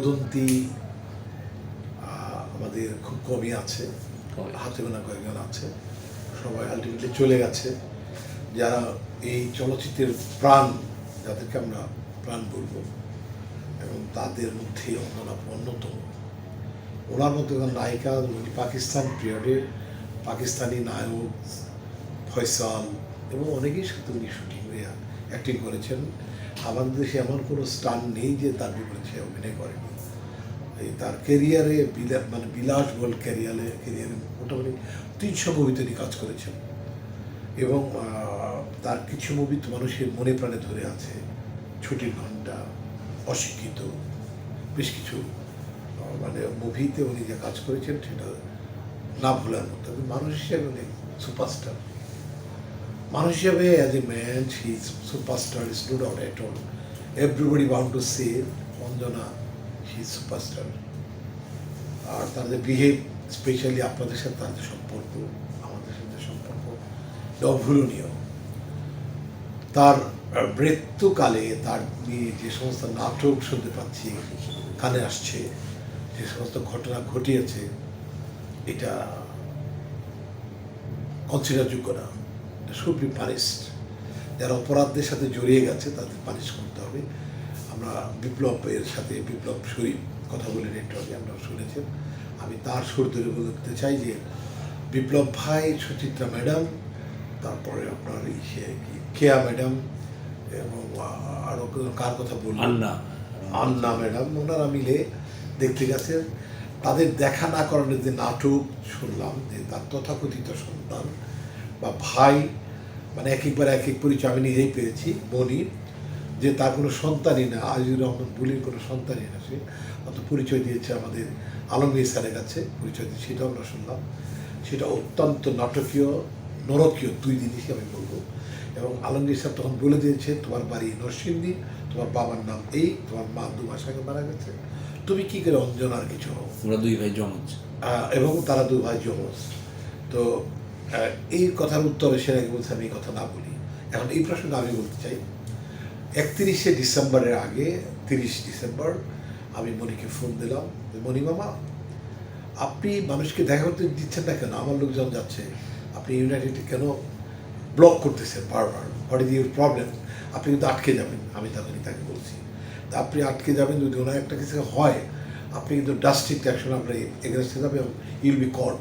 কিংবদন্তি আমাদের খুব কমই আছে। হাতে গোনা কয়েকজন আছে। সবাই আলটিমেটলি চলে গেছে। যারা এই চলচ্চিত্রের প্রাণ যাদেরকে আমরা প্রাণ বলব। এবং তাদের মধ্যে অন্যরা অন্যতম। ওনার মতো একজন নায়িকা উনি পাকিস্তান পিরিয়ডের পাকিস্তানি নায়ক ফয়সাল এবং অনেকেই সাথে উনি শুটিং হয়ে অ্যাক্টিং করেছেন। আমাদের দেশে এমন কোনো স্টান নেই যে তার বিপরীতে সে অভিনয় করেনি। এই তার কেরিয়ারে বিলা মানে বিলাসবহুল ক্যারিয়ারে ক্যারিয়ারে মোটামুটি তিনশো মুভি তিনি কাজ করেছেন। এবং তার কিছু মুভি তো মানুষের মনে প্রাণে ধরে আছে। ছুটির ঘণ্টা অশিক্ষিত, বেশ কিছু মানে মুভিতে উনি যে কাজ করেছেন সেটা না ভোলার মতো। মানুষ হিসেবে উনি সুপারস্টার মানুষ হিসেবে as a man he superstar is no doubt at all everybody bound to say Anjana he superstar আর তাদের বিহেভ স্পেশালি আপনাদের সাথে তাদের সম্পর্ক, আমাদের সাথে সম্পর্ক অভুলনীয়। তার মৃত্যুকালে তার নিয়ে যে সমস্ত নাটক শুনতে পাচ্ছি, কানে আসছে, যে সমস্ত ঘটনা ঘটিয়েছে, এটা কনসিডারযোগ্য না। শুড বি পানিশড যারা অপরাধদের সাথে জড়িয়ে গেছে, তাদের পানিশ করতে হবে। আমরা বিপ্লবের সাথে বিপ্লব শরীফ কথা বলেন একটু আগে আমরা শুনেছেন আমি তার সুর ধরে বলতে চাই যে বিপ্লব ভাই সুচিত্রা ম্যাডাম তারপরে আপনার এই সে কি কেয়া ম্যাডাম এবং আরও কার কথা বললেন আন্না। আন্না ম্যাডাম ওনারা মিলে দেখতে গেছেন। তাদের দেখা না করানোর যে নাটক শুনলাম যে তার তথাকথিত সন্তান বা ভাই মানে এক একবার এক এক পরিচয় আমি নিজেই পেয়েছি মনির। যে তার কোনো সন্তানই না আজিজুর রহমান বুলির কোনো সন্তানই না সে। অত পরিচয় দিয়েছে আমাদের আলমগীর স্যারের কাছে পরিচয় দিয়ে সেটাও আমরা শুনলাম। সেটা অত্যন্ত নাটকীয় নরকীয় দুই জিনিসই আমি বলব। এবং আলমগীর স্যার তখন বলে দিয়েছে তোমার বাড়ি নরসিংদী তোমার বাবার নাম এই তোমার মা দু মাস আগে মারা গেছে। তুমি কি করে অঞ্জনার কিছু হও? ওরা দুই ভাই জমজ। এবং তারা দুই ভাই যমজ তো এই কথার উত্তরে সে নাকি বলছে আমি এই কথা না বলি। এখন এই প্রসঙ্গে আমি বলতে চাই একত্রিশে ডিসেম্বরের আগে, তিরিশ ডিসেম্বর, আমি মনিকে ফোন দিলাম মনি মামা, আপনি মানুষকে দেখা করতে দিচ্ছেন না কেন? আমার লোকজন যাচ্ছে। আপনি ইউনাইটেড কেন ব্লক করতেছেন বারবার? হোয়াট ইজ ইউর প্রবলেম আপনি কিন্তু আটকে যাবেন। আমি তখনই তাকে বলছি, তা আপনি আটকে যাবেন যদি ওনার একটা কিছু হয়, আপনি কিন্তু ডাস্ট্রিক্ট অ্যাকশন আমরা এগেনস্টে যাবে এবং ইউল বি কট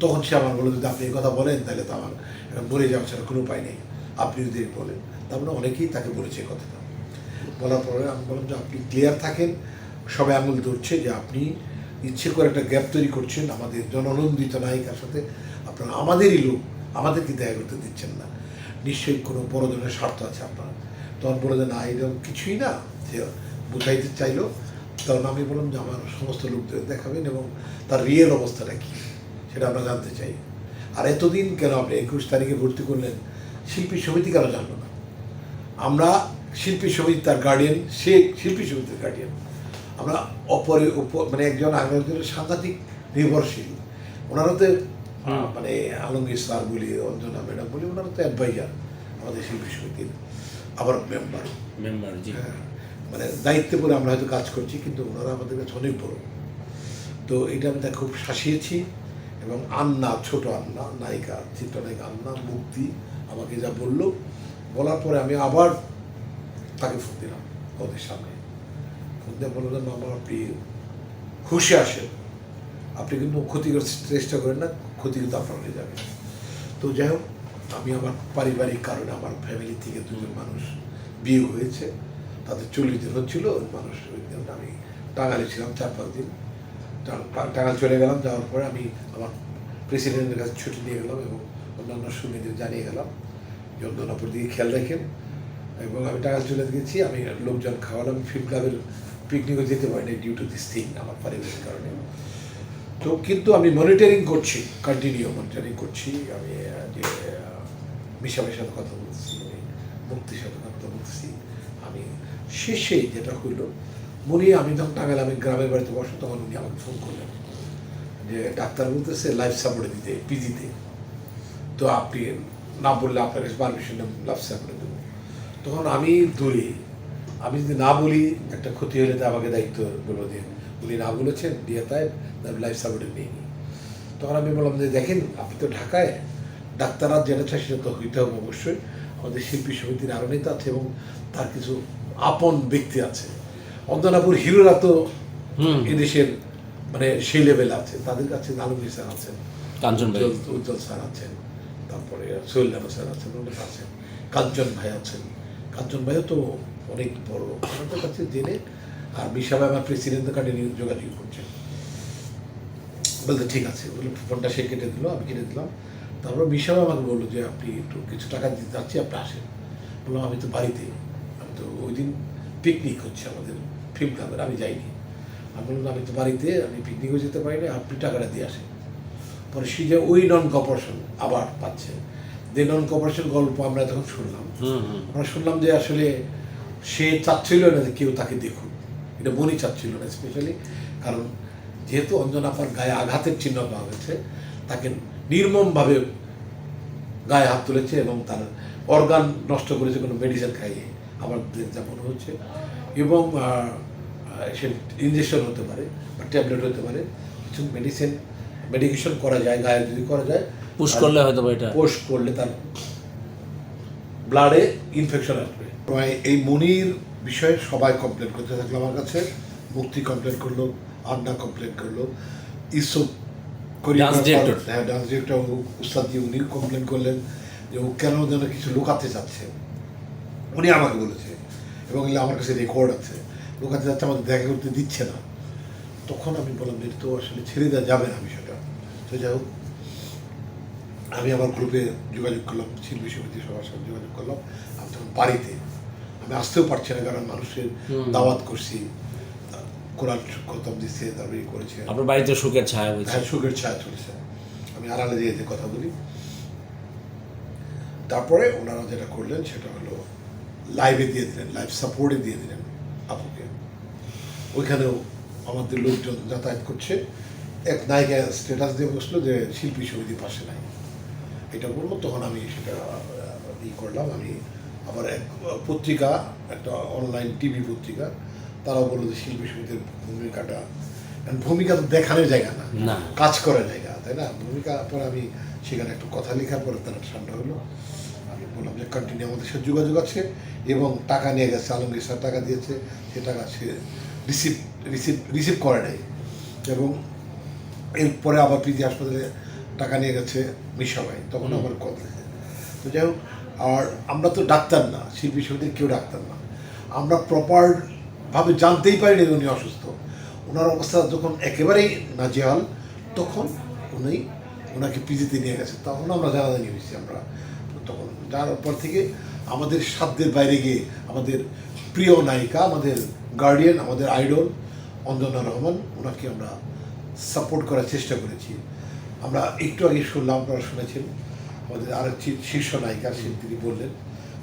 তখন সে আমার বলে, যদি আপনি এই কথা বলেন, তাহলে তো আমার মরে যাওয়া ছাড়া কোনো উপায় নেই। আপনি যদি বলেন, তার মানে অনেকেই তাকে বলেছে কথাটা। বলার পরে আমি বললাম যে, আপনি ক্লিয়ার থাকেন, সবাই আঙুল ধরছে যে আপনি ইচ্ছে করে একটা গ্যাপ তৈরি করছেন, আমাদের জননন্দিত নায়িকার সাথে আপনারা আমাদেরই লোক, আমাদেরকে দেখা করতে দিচ্ছেন না। নিশ্চয়ই কোনো বড় ধরনের স্বার্থ আছে আপনার। তখন বলে যে, না এরকম কিছুই না। যে বুঝাইতে চাইলো তখন আমি বললাম যে, আমার সমস্ত লোকদের দেখাবেন এবং তার রিয়েল অবস্থাটা কী, সেটা আমরা জানতে চাই। আর এতদিন কেন আপনি একুশ তারিখে ভর্তি করলেন? শিল্পী সমিতি কেন জানলো না। আমরা শিল্পী সমিতি তার গার্ডিয়ান সে শিল্পী সমিতির গার্ডিয়ান আমরা অপরে উপর মানে একজন আরেকজনের সাংঘাতিক নির্ভরশীল। ওনারা তো হুম। মানে আলমগীর স্যার বলি অঞ্জনা ম্যাডাম বলি ওনারা তো অ্যাডভাইজার আমাদের শিল্পী সমিতির আবার মেম্বার মেম্বার হ্যাঁ, মানে দায়িত্বে পরে আমরা হয়তো কাজ করছি কিন্তু ওনারা আমাদের কাছে অনেক বড়। তো এটা আমি খুব শাসিয়েছি এবং আন্না ছোট আন্না নায়িকা চিত্রনায়িকা আন্না মুক্তি আমাকে যা বলল, বলার পরে আমি আবার তাকে ফোন দিলাম, ওদের সামনে। ফোন দিয়ে বললাম আমার আপনি খুশি আসেন আপনি কিন্তু ক্ষতি করার চেষ্টা করেন না ক্ষতি কিন্তু আপনার হয়ে যাবে। তো যাই হোক, আমি আমার পারিবারিক কারণে আমার ফ্যামিলি থেকে দুজন মানুষ বিয়ে হয়েছে। তাদের চল্লিশ দিন হচ্ছিল মানুষ আমি টাঙ্গালে ছিলাম চার পাঁচ দিন। টাং- টাঙ্গাল চলে গেলাম, যাওয়ার পরে আমি আমার প্রেসিডেন্টের কাছে ছুটি নিয়ে গেলাম এবং অন্যান্য সুবিধে জানিয়ে গেলাম। যে অন্যান্য দিকে খেয়াল রাখেন এবং আমি টাকা চলে গেছি, আমি লোকজন খাওয়ালাম ফিল্ম ক্লাবের পিকনিকও যেতে পারিনি ডিউ টু দিস থিং আমার পারিবারিক কারণে। তো কিন্তু আমি মনিটরিং করছি কন্টিনিউ মনিটরিং করছি, আমি যে মিশামের সাথে কথা বলছি, আমি মুক্তির সাথে কথা বলছি। আমি শেষে যেটা হইল উনি, আমি যখন টাঙ্গাইল, আমি গ্রামের বাড়িতে বসে, তখন উনি আমাকে ফোন করলেন যে, ডাক্তার বলতেছে লাইফ সাপোর্টে দিতে পিজিতে তো আপনি না বললে আপনার কাছে পারমিশন লাইফ সাপোর্টে দেবো। তখন আমি দূরে আমি যদি না বলি একটা ক্ষতি হলে তো আমাকে দায়িত্ব বলব যে উনি না বলেছেন দিয়ে তাই আমি লাইফ সাপোর্টে নিইনি তখন আমি বললাম যে দেখেন আপনি তো ঢাকায় ডাক্তাররা যেটা চায় সেটা তো হইতে হবে অবশ্যই। আমাদের শিল্পী সমিতির আরও নেতা আছে এবং তার কিছু আপন ব্যক্তি আছে। অন্দনাপুর হিরোরা তো। এদেশের মানে সেই লেভেল আছে। তাদের কাছে আলমগীর স্যার আছেন। কাঞ্চন উজ্জ্বল স্যার আছেন। তারপরে সোহেল রানা স্যার আছেন অনেক আছেন, কাঞ্চন ভাই আছেন। কাঞ্চন ভাইও তো অনেক বড়। আমাদের কাছে জেনে আর বিশা ভাই আমার প্রেসিডেন্টের কার্ডে যোগাযোগ করছেন বলতে ঠিক আছে বলে ফোনটা সে কেটে দিল, আমি কেটে দিলাম। তারপর বিশা ভাই আমাকে বলল যে, আপনি একটু কিছু টাকা দিতে যাচ্ছি, আপনি আসেন। বললাম, আমি তো বাড়িতে, আমি তো ওই দিন পিকনিক হচ্ছে আমাদের ফিল্ম ক্লাবের আমি যাইনি। আমি বললাম, আমি তো বাড়িতে, আমি পিকনিকও যেতে পারি না আপনি টাকাটা দিয়ে আসেন। পরে সে যে ওই নন কপারেশন আবার পাচ্ছে। যে নন কপারেশন গল্প আমরা তখন শুনলাম। আমরা শুনলাম যে আসলে সে চাচ্ছিল না যে কেউ তাকে দেখুক। এটা মনই চাচ্ছিল না স্পেশালি কারণ যেহেতু অঞ্জনাপার গায়ে আঘাতের চিহ্ন পাওয়া গেছে তাকে নির্মমভাবে গায়ে হাত তুলেছে এবং তার অর্গান নষ্ট করেছে কোনো মেডিসিন খাইয়ে। আবার যা মনে হচ্ছে। এবং সে ইঞ্জেকশন হতে পারে বা ট্যাবলেট হতে পারে। কিছু মেডিসিন মেডিকেশন করা যায় গায়ে যদি করা যায়। পুশ করলে হয়তো এটা পোস্ট করলে তার ব্লাডে ইনফেকশন আসবে। এই মনির বিষয়ে সবাই কমপ্লেন করতে থাকল আমার কাছে। মুক্তি কমপ্লেন করল আন্না কমপ্লেন করল। ইসুফ হ্যাঁ ডান্স ডিরেক্টর উস্তাদ জি উনি কমপ্লেন করলেন যে ও কেন যেন কিছু লুকাতে চাচ্ছে উনি আমাকে বলেছে এবং আমার কাছে রেকর্ড আছে। লুকাতে যাচ্ছে আমাদের দেখা করতে দিচ্ছে না। তখন আমি বললাম যে তো আসলে ছেড়ে দেওয়া যাবে না বিষয়টা। তো যাই হোক আমি আমার গ্রুপে যোগাযোগ করলাম শিল্পী সমিতি সবার সাথে যোগাযোগ করলাম। আমি তখন বাড়িতে আমি আসতেও পারছি না কারণ মানুষের দাওয়াত করছি। কোরআন খতম দিচ্ছে তারপরে করেছে। আপনার বাড়িতে সুখের ছায়া হয়েছে? হ্যাঁ সুখের ছায়া চলছে। আমি আড়ালে দিয়ে যে কথা বলি। তারপরে ওনারা যেটা করলেন সেটা হলো লাইভে দিয়ে দিলেন লাইভ সাপোর্টে দিয়ে দিলেন আপুকে। ওইখানেও আমাদের লোকজন যাতায়াত করছে। এক নায়িকা স্ট্যাটাস দিয়ে বসল যে শিল্পী সমিতি পাশে নাই। এটা বলল তখন আমি সেটা ই করলাম। আমি আবার এক পত্রিকা একটা অনলাইন টিভি পত্রিকা তারাও বলল যে শিল্পী সমিতির ভূমিকাটা কারণ ভূমিকা তো দেখানোর জায়গা না না। কাজ করার জায়গা তাই না? ভূমিকা পরে আমি সেখানে একটা কথা লেখার পরে তারা ঠান্ডা হলো। আমি বললাম যে কন্টিনিউ আমাদের সাথে যোগাযোগ আছে এবং টাকা নিয়ে গেছে আলমগীর স্যার টাকা দিয়েছে সে টাকা সে রিসিভ রিসিভ রিসিভ করে নাই। এবং এরপরে আবার প্রীতি হাসপাতালে টাকা নিয়ে গেছে মিশাবাই তখন আমার কল তো যাই হোক আর আমরা তো ডাক্তার না শিল্পী সমিতির কেউ ডাক্তার না। আমরা প্রপার ভাবে জানতেই পারিনি উনি অসুস্থ। ওনার অবস্থা যখন একেবারেই নাজেহাল তখন উনি ওনাকে পিজিতে নিয়ে গেছে। তখন আমরা জানা জানাজানি হয়েছি আমরা। তখন যাওয়ার পর থেকে আমাদের সাধ্যের বাইরে গিয়ে আমাদের প্রিয় নায়িকা আমাদের গার্ডিয়ান আমাদের আইডল অঞ্জনা রহমান, ওনাকে আমরা সাপোর্ট করার চেষ্টা করেছি। আমরা একটু আগে শুনলাম, আপনারা শুনেছেন, আমাদের আরেক শীর্ষ নায়িকা সে তিনি বললেন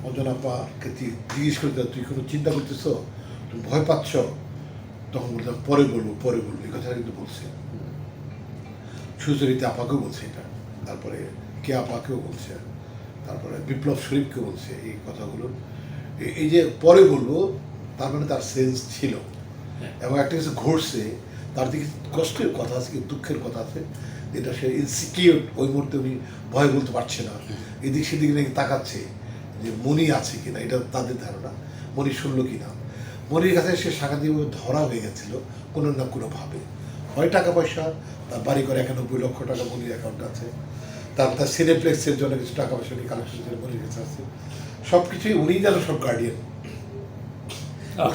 অঞ্জনা আপাকে জিজ্ঞেস করতে তুই কোনো চিন্তা করতেছো? তুমি ভয় পাচ্ছ? তখন বললাম পরে বলব পরে বলব। এই কথাটা কিন্তু বলছে। সুচরিতা আপাকেও বলছে এটা। তারপরে কে আপাকেও বলছে। তারপরে বিপ্লব শরীফকে বলছে এই কথাগুলো। এই যে পরে বলব, তার মানে তার সেন্স ছিল। এবং একটা কিছু ঘটছে তার দিকে কষ্টের কথা আছে দুঃখের কথা আছে যেটা সে ইনসিকিউর ওই মুহূর্তে উনি ভয় বলতে পারছে না। এদিক সেদিকে নাকি তাকাচ্ছে যে মনি আছে কিনা এটা তাদের ধারণা। মনি শুনলো কিনা? মনির কাছে সে সাংঘাতিকভাবে ধরা হয়ে গেছিল কোনো না কোনোভাবে। হয় টাকা পয়সা তার বাড়ি করে একানব্বই লক্ষ টাকা মনির অ্যাকাউন্ট আছে। তার তার সিনেপ্লেক্সের জন্য কিছু টাকা পয়সা নিয়ে কালেকশন করে মনির কাছে আছে। সব কিছুই উনিই যেন সব গার্ডিয়ান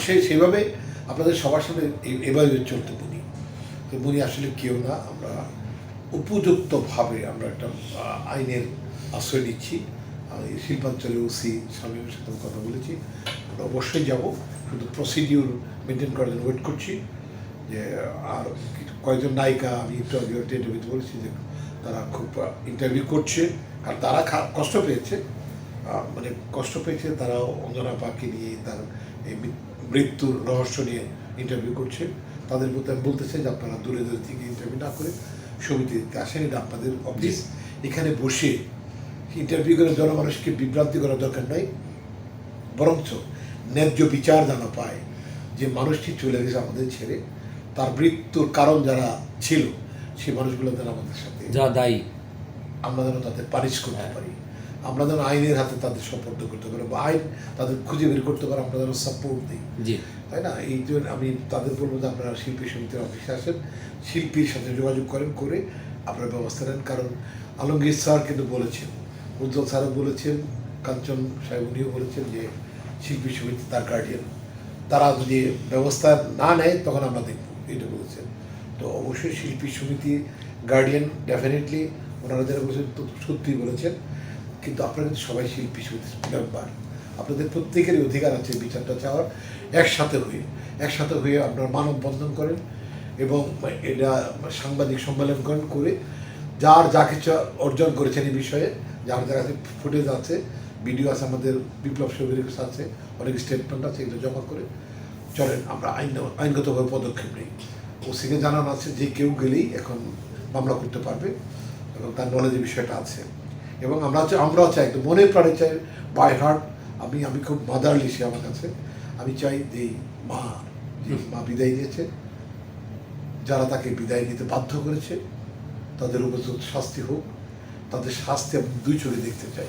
সেই সেভাবে আপনাদের সবার এ- এভাবে চলতে বলি। তো বলি আসলে কেউ না, আমরা উপযুক্তভাবে আমরা একটা আইনের আশ্রয় নিচ্ছি। আমি শিল্পাঞ্চলের ওসি স্বামীর সাথে কথা বলেছি। আমরা অবশ্যই যাব শুধু প্রসিডিউর মেনটেন করার জন্য ওয়েট করছি যে, আর কয়েকজন নায়িকা, আমি একটু ইন্টারভিউতে বলেছি যে, তারা খুব ইন্টারভিউ করছে। আর তারা কষ্ট পেয়েছে। মানে কষ্ট পেয়েছে তারা অঞ্জনা পাখি নিয়ে তার এই মৃত্যুর রহস্য নিয়ে ইন্টারভিউ করছে। তাদের মধ্যে আমি বলতে চাই যে আপনারা দূরে দূরে থেকে ইন্টারভিউ না করে সমিতিতে আসেন এটা আপনাদের অফিস এখানে বসে ইন্টারভিউ করে জনমানুষকে বিভ্রান্তি করার দরকার নাই বরঞ্চ ন্যায্য বিচার যেন পায় যে মানুষটি চলে গেছে আমাদের ছেড়ে তার মৃত্যুর কারণ যারা ছিল সেই মানুষগুলো যেন আমাদের সাথে যা দায়ী। আমরা যেন তাদের পানিশ করতে পারি। আমরা যেন আইনের হাতে তাদের সম্পর্ক করতে পারি বা আইন তাদের খুঁজে বের করতে পারে আমরা যেন সাপোর্ট দিই। তাই না? এই জন্য আমি তাদের বলব যে আপনারা শিল্পী সমিতির অফিসে আসেন শিল্পীর সাথে যোগাযোগ করেন করে আপনারা ব্যবস্থা নেন। কারণ আলমগীর স্যার কিন্তু বলেছেন উজ্জ্বল স্যারও বলেছেন কাঞ্চন সাহেব উনিও বলেছেন যে শিল্পী সমিতি তার গার্ডিয়ান তারা যদি ব্যবস্থা না নেয় তখন আমরা দেখব এটা বলেছেন। তো অবশ্যই শিল্পী সমিতি গার্ডিয়ান ডেফিনেটলি ওনারা যারা বলেছেন তো সত্যি বলেছেন। কিন্তু আপনারা কিন্তু সবাই শিল্পী মেম্বার আপনাদের প্রত্যেকেরই অধিকার আছে বিচারটা চাওয়ার। একসাথে হয়ে একসাথে হয়ে আপনারা মানববন্ধন করেন এবং এটা সাংবাদিক সম্মেলন করেন করে যার যা কিছু অর্জন করেছেন এই বিষয়ে, যার যার কাছে ফুটেজ আছে, ভিডিও আছে আমাদের, বিপ্লব সবির আছে, অনেক স্টেটমেন্ট আছে, এগুলো জমা করে চলেন, আমরা আইন, আইনগতভাবে পদক্ষেপ নিই। ও ওসিকে জানানো আছে যে কেউ গেলেই এখন মামলা করতে পারবে এবং তার নলেজের বিষয়টা আছে। এবং আমরা আমরাও চাই একদম মনে প্রাণে চাই বাই হার্ট আমি আমি খুব মাদারলি সে আমার কাছে। আমি চাই এই মা, যে মা বিদায় দিয়েছে যারা তাকে বিদায় নিতে বাধ্য করেছে, তাদের উপযুক্ত শাস্তি হোক, তাদের শাস্তি আমি দুই চোখে দেখতে চাই।